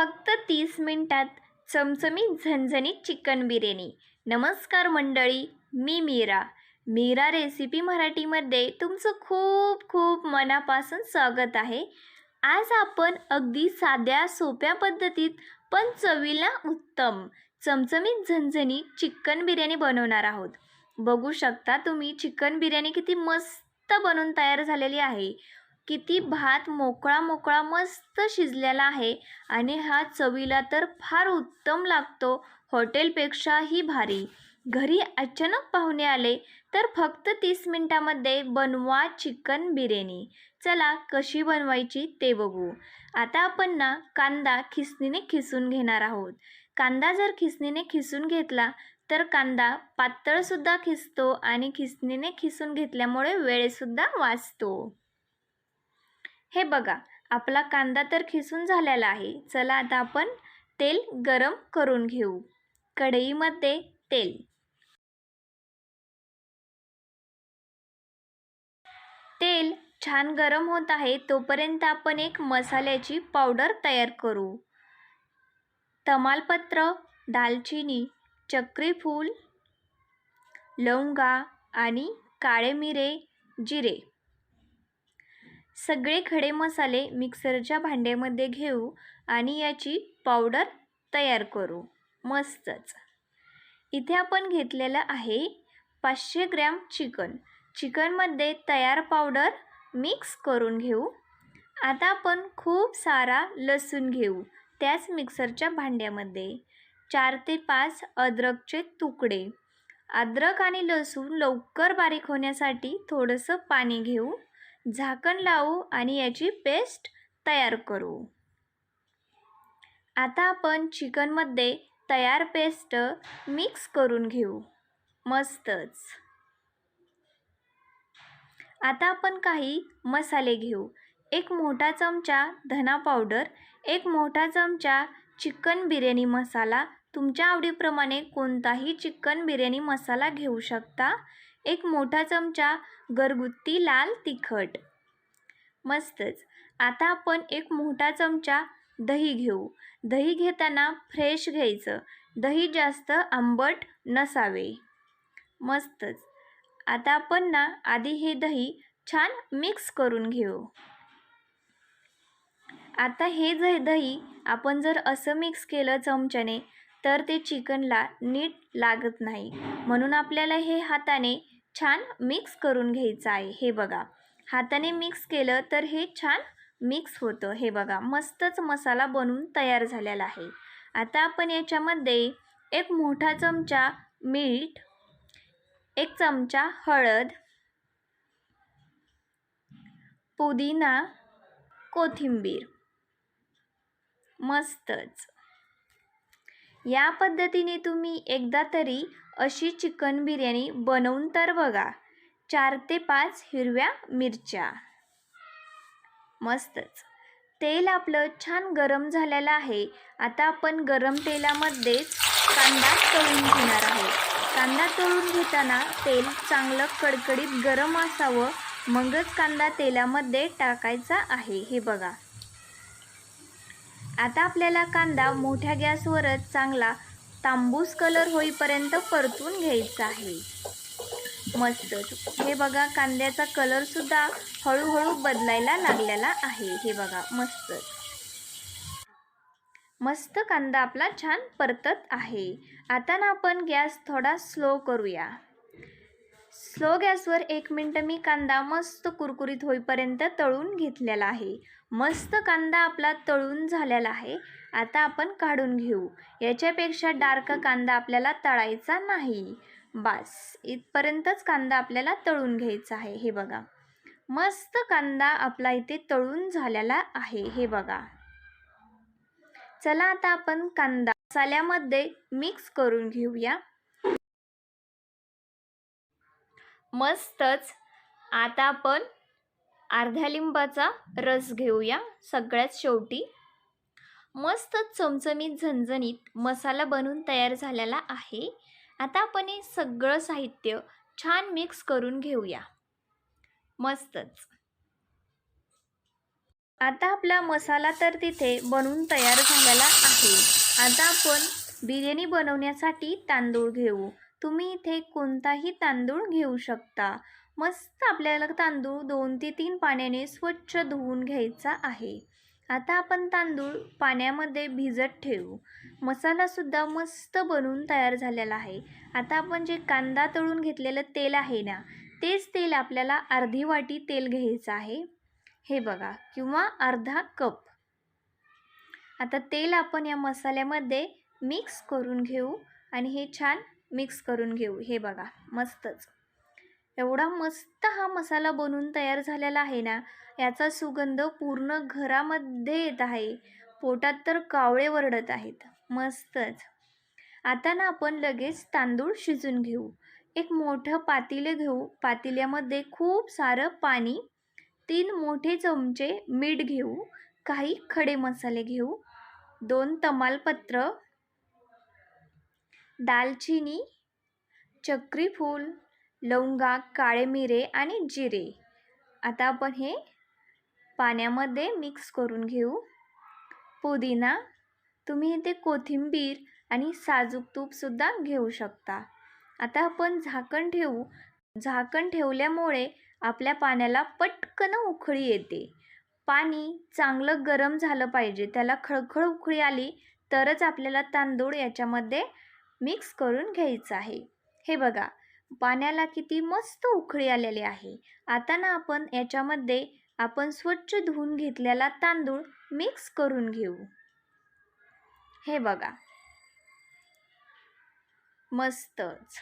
फक्त तीस मिनटात चमचमीत झणझणीत चिकन बिर्याणी. नमस्कार मंडळी मी मीरा. मीरा रेसिपी मराठीमध्ये तुमचं खूप खूप मनापासून स्वागत आहे. आज आपण अगदी साध्या सोप्या पद्धतीत पण चवीला उत्तम चमचमीत झणझणीत चिकन बिर्याणी बनवणार आहोत. बघू शकता तुम्ही चिकन बिर्याणी किती मस्त बनवून तयार झालेली आहे. किती भात मोकळा मोकळा मस्त शिजलेला आहे आणि हा चवीला तर फार उत्तम लागतो. हॉटेलपेक्षाही भारी. घरी अचानक पाहुणे आले तर फक्त तीस मिनटामध्ये बनवा चिकन बिर्याणी. चला कशी बनवायची ते बघू. आता आपण ना कांदा खिसणीने खिसून घेणार आहोत. कांदा जर खिसणीने खिसून घेतला तर कांदा पातळसुद्धा खिसतो आणि खिसणीने खिसून घेतल्यामुळे वेळसुद्धा वाचतो. हे बघा आपला कांदा तर खिसून झालेला आहे. चला आता आपण तेल गरम करून घेऊ. कढईमध्ये तेल. तेल छान गरम होत आहे तोपर्यंत आपण एक मसाल्याची पावडर तयार करू. तमालपत्र दालचिनी चक्रीफूल लवंगा आणि काळे मिरे जिरे. सगळे खडे मसाले मिक्सरच्या भांड्यामध्ये घेऊ आणि याची पावडर तयार करू. मस्तच. इथे आपण घेतलेलं आहे पाचशे ग्रॅम चिकन. चिकनमध्ये तयार पावडर मिक्स करून घेऊ. आता आपण खूप सारा लसूण घेऊ त्याच मिक्सरच्या भांड्यामध्ये. चार ते पाच अद्रकचे तुकडे. अद्रक आणि लसूण लवकर बारीक होण्यासाठी थोडंसं पाणी घेऊ. झाकण लावू आणि याची पेस्ट तयार करू. आता आपण चिकनमध्ये तयार पेस्ट मिक्स करून घेऊ. मस्तच. आता आपण काही मसाले घेऊ. एक मोठा चमचा धना पावडर एक मोठा चमचा चिकन बिर्याणी मसाला. तुमच्या आवडीप्रमाणे कोणताही चिकन बिर्याणी मसाला घेऊ शकता. एक मोठा चमचा घरगुती लाल तिखट. मस्तच. आता आपण एक मोठा चमचा दही घेऊ. दही घेताना फ्रेश घ्यायचं. दही जास्त आंबट नसावे. मस्तच. आता आपण ना आधी हे दही छान मिक्स करून घेऊ. आता हे जे दही आपण जर असं मिक्स केलं चमच्याने तर ते चिकनला नीट लागत नाही. म्हणून आपल्याला हे हाताने छान मिक्स करून घ्यायचं आहे. हे बघा. हाताने मिक्स केलं तर हे छान मिक्स होतं. हे बघा. मस्तच मसाला बनवून तयार झालेला आहे. आता आपण याच्यामध्ये एक मोठा चमचा मीठ एक चमचा हळद पुदिना कोथिंबीर. मस्तच. या पद्धतीने तुम्ही एकदा तरी अशी चिकन बिर्याणी बनवून तर बघा. चार ते पाच हिरव्या मिरच्या. मस्तच. तेल आपलं छान गरम झालेलं आहे. आता आपण गरम तेलामध्येच कांदा तळून घेणार आहोत. कांदा तळून घेताना तेल चांगलं कडकडीत गरम असावं. मगच कांदा तेलामध्ये टाकायचा आहे. हे बघा. आता आपल्याला कांदा मोठ्या गॅसवरच चांगला तांबूस कलर होईपर्यंत परतून घ्यायचा आहे. मस्त. हे बघा कांद्याचा कलरसुद्धा हळूहळू बदलायला लागलेला आहे. हे बघा मस्त. मस्त कांदा आपला छान परतत आहे. आता ना आपण गॅस थोडा स्लो करूया. स्लो गॅसवर एक मिनटं मी कांदा मस्त कुरकुरीत होईपर्यंत तळून घेतलेला आहे. मस्त कांदा आपला तळून झालेला आहे. आता आपण काढून घेऊ. याच्यापेक्षा डार्क कांदा आपल्याला तळायचा नाही. बास इथपर्यंतच कांदा आपल्याला तळून घ्यायचा आहे. हे बघा. मस्त कांदा आपला इथे तळून झालेला आहे. हे बघा. चला आता आपण कांदा मसाल्यामध्ये मिक्स करून घेऊया. मस्तच. आता आपण अर्ध्या लिंबाचा रस घेऊया सगळ्यात शेवटी. मस्त चमचमीत झणझणीत मसाला बनवून तयार झालेला आहे. आता आपण हे सगळं साहित्य छान मिक्स करून घेऊया. मस्तच. आता आपला मसाला तर तिथे बनवून तयार झालेला आहे. आता आपण बिर्याणी बनवण्यासाठी तांदूळ घेऊ. तुम्ही इथे कोणताही तांदूळ घेऊ शकता. मस्त आपल्याला तांदूळ दोन ते तीन पाण्याने स्वच्छ धुवून घ्यायचा आहे. आता आपण तांदूळ पाण्यामध्ये भिजत ठेवू. मसालासुद्धा मस्त बनवून तयार झालेला आहे. आता आपण जे कांदा तळून घेतलेलं तेल आहे ना तेच तेल आपल्याला अर्धी वाटी तेल घ्यायचं आहे. हे बघा किंवा अर्धा कप. आता तेल आपण या मसाल्यामध्ये मिक्स करून घेऊ आणि हे छान मिक्स करून घेऊ. हे बघा मस्तच. एवढा मस्त हा मसाला बनवून तयार झालेला आहे ना याचा सुगंध पूर्ण घरामध्ये येत आहे. पोटात तर कावळे वरडत आहेत. मस्तच. आता ना आपण लगेच तांदूळ शिजून घेऊ. एक मोठं पातेले घेऊ. पातेल्यामध्ये खूप सारं पाणी तीन मोठे चमचे मीठ घेऊ. काही खडे मसाले घेऊ. दोन तमालपत्र दालचिनी चक्रीफूल लवंगा काळे मिरे आणि जिरे. आता आपण हे पाण्यामध्ये मिक्स करून घेऊ. पुदिना तुम्ही इथे कोथिंबीर आणि साजूक तूपसुद्धा घेऊ शकता. आता आपण झाकण ठेवू. झाकण ठेवल्यामुळे आपल्या पाण्याला पटकन उकळी येते. पाणी चांगलं गरम झालं पाहिजे. त्याला खळखळ उकळी आली तरच आपल्याला तांदूळ याच्यामध्ये मिक्स करून घ्यायचं आहे. हे बघा पाण्याला किती मस्त उखळी आलेली आहे. आता ना आपण याच्यामध्ये आपण स्वच्छ धुवून घेतलेला तांदूळ मिक्स करून घेऊ. हे बघा. मस्तच.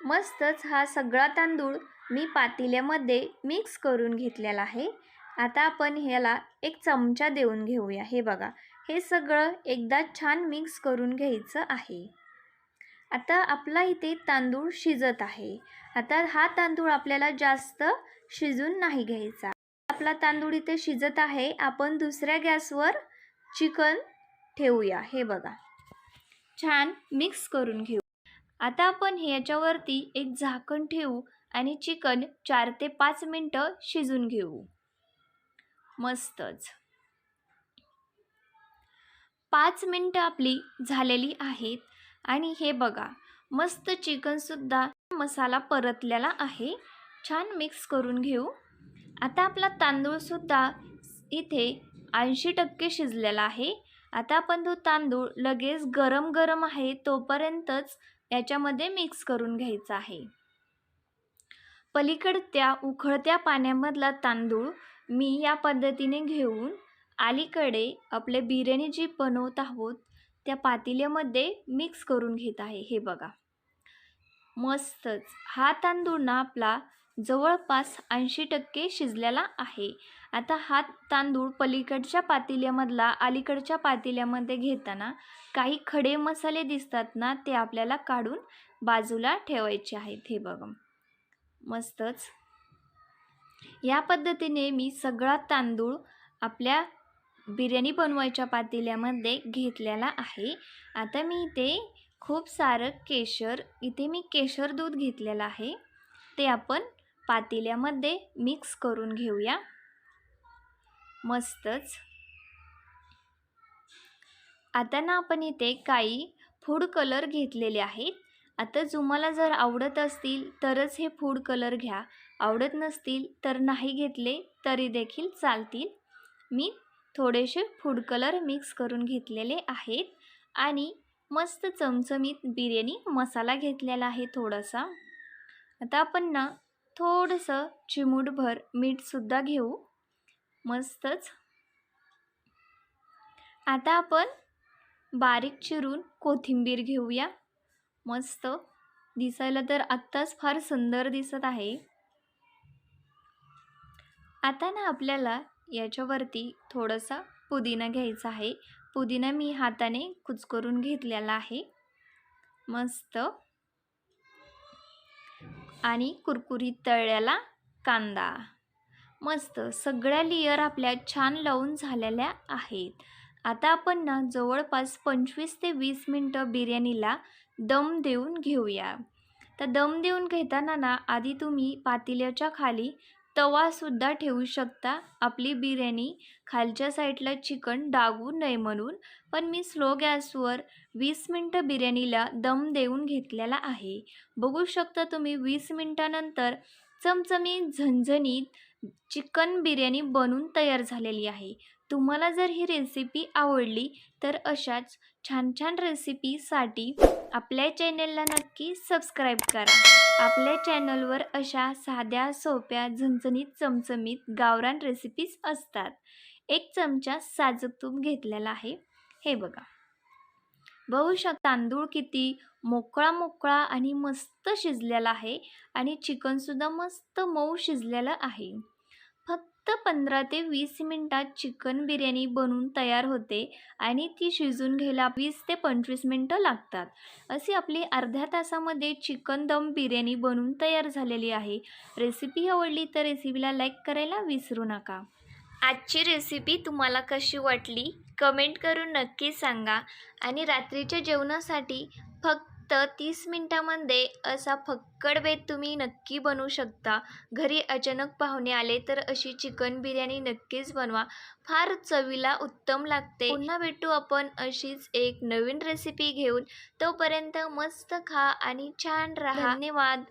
मस्तच हा सगळा तांदूळ मी पातेल्यामध्ये मिक्स करून घेतलेला आहे. आता आपण ह्याला एक चमचा देऊन घेऊया. हे बघा. हे सगळं एकदा छान मिक्स करून घ्यायचं आहे. आता आपला इथे तांदूळ शिजत आहे. आता हा तांदूळ आपल्याला जास्त शिजून नाही घ्यायचा. आपला तांदूळ इथे शिजत आहे. आपण दुसऱ्या गॅसवर चिकन ठेवूया. हे बघा. छान मिक्स करून घेऊ. आता आपण ह्याच्यावरती एक झाकण ठेवू आणि चिकन चार ते पाच मिनटं शिजून घेऊ. मस्तच. पाच मिनटं आपली झालेली आहेत. आणि हे बघा मस्त चिकनसुद्धा मसाला परतलेला आहे. छान मिक्स करून घेऊ. आता आपला तांदूळसुद्धा इथे ऐंशी टक्के शिजलेला आहे. आता आपण तो तांदूळ लगेच गरम गरम आहे तोपर्यंतच याच्यामध्ये मिक्स करून घ्यायचा आहे. पलीकडत्या उखळत्या पाण्यामधला तांदूळ मी या पद्धतीने घेऊन अलीकडे आपले बिर्याणी जी बनवत आहोत त्या पातेल्यामध्ये मिक्स करून घेत आहे. हे बघा. मस्तच. हा तांदूळ ना आपला जवळपास ऐंशी टक्के शिजलेला आहे. आता हा तांदूळ पलीकडच्या पातेल्यामधला अलीकडच्या पातेल्यामध्ये घेताना काही खडे मसाले दिसतात ना ते आपल्याला काढून बाजूला ठेवायचे आहेत. हे बघा. मस्तच. या पद्धतीने मी सगळा तांदूळ आपल्या बिर्याणी बनवायच्या पातेल्यामध्ये घेतलेला आहे. आता मी इथे खूप सारं केशर इथे मी केशर दूध घेतलेलं आहे. ते आपण पातेल्यामध्ये मिक्स करून घेऊया. मस्तच. आता ना आपण इथे काही फूड कलर घेतलेले आहेत. आता तुम्हाला जर आवडत असतील तरच हे फूड कलर घ्या. आवडत नसतील तर नाही घेतले तरी देखील चालतील. मी थोडेसे फूड कलर मिक्स करून घेतलेले आहेत. आणि मस्त चमचमीत बिर्याणी मसाला घेतलेला आहे थोडासा. आता आपण ना थोडंसं चिमूटभर मीठसुद्धा घेऊ. मस्तच. आता आपण बारीक चिरून कोथिंबीर घेऊया. मस्त. दिसायला तर आत्ताच फार सुंदर दिसत आहे. आता ना आपल्याला याच्यावरती थोडासा पुदिना घ्यायचा आहे. पुदिना मी हाताने कुचकरून घेतलेला आहे. मस्त. आणि कुरकुरीत तळलेला कांदा. मस्त. सगळ्या लेयर आपल्या छान लावून झालेल्या आहेत. आता आपण ना जवळपास पंचवीस ते वीस मिनटं बिर्याणीला दम देऊन घेऊया. तर दम देऊन घेताना ना आधी तुम्ही पातेल्याच्या खाली तवासुद्धा ठेवू शकता. आपली बिर्याणी खालच्या साईडला चिकन डागू नये म्हणून पण मी स्लो गॅसवर वीस मिनटं बिर्याणीला दम देऊन घेतलेला आहे. बघू शकता तुम्ही वीस मिनटानंतर चमचमीत झणझणीत चिकन बिर्याणी बनून तयार झालेली आहे. तुम्हाला जर ही रेसिपी आवडली तर अशाच छान छान रेसिपीसाठी आपल्या चॅनलला नक्की सबस्क्राईब करा. आपल्या चॅनलवर अशा साध्या सोप्या झणझणीत चमचमीत गावरान रेसिपीज असतात. एक चमचा साजूक तूप घेतलेला आहे. हे बघा. बघू शक तांदूळ किती मोकळा मोकळा आणि मस्त शिजलेला आहे आणि चिकनसुद्धा मस्त मऊ शिजलेलं आहे. फक्त पंधरा ते वीस मिनटात चिकन बिर्याणी बनवून तयार होते आणि ती शिजून घ्यायला वीस ते पंचवीस मिनटं लागतात. अशी आपली अर्ध्या तासामध्ये चिकन दम बिर्याणी बनवून तयार झालेली आहे. रेसिपी आवडली तर रेसिपीला लाईक करायला विसरू नका. आजची रेसिपी तुम्हाला कशी वाटली? कमेंट करून नक्की सांगा. आणि रात्रीच्या जेवणासाठी फक्त फक्त तीस मिनटामध्ये असा फक्कड बेत तुम्ही नक्की बनवू शकता. घरी अचानक पाहुणे आले तर अशी चिकन बिर्याणी नक्कीच बनवा. फार चवीला उत्तम लागते. पुन्हा भेटू आपण अशीच एक नवीन रेसिपी घेऊन. तोपर्यंत मस्त खा आणि छान राहा. धन्यवाद.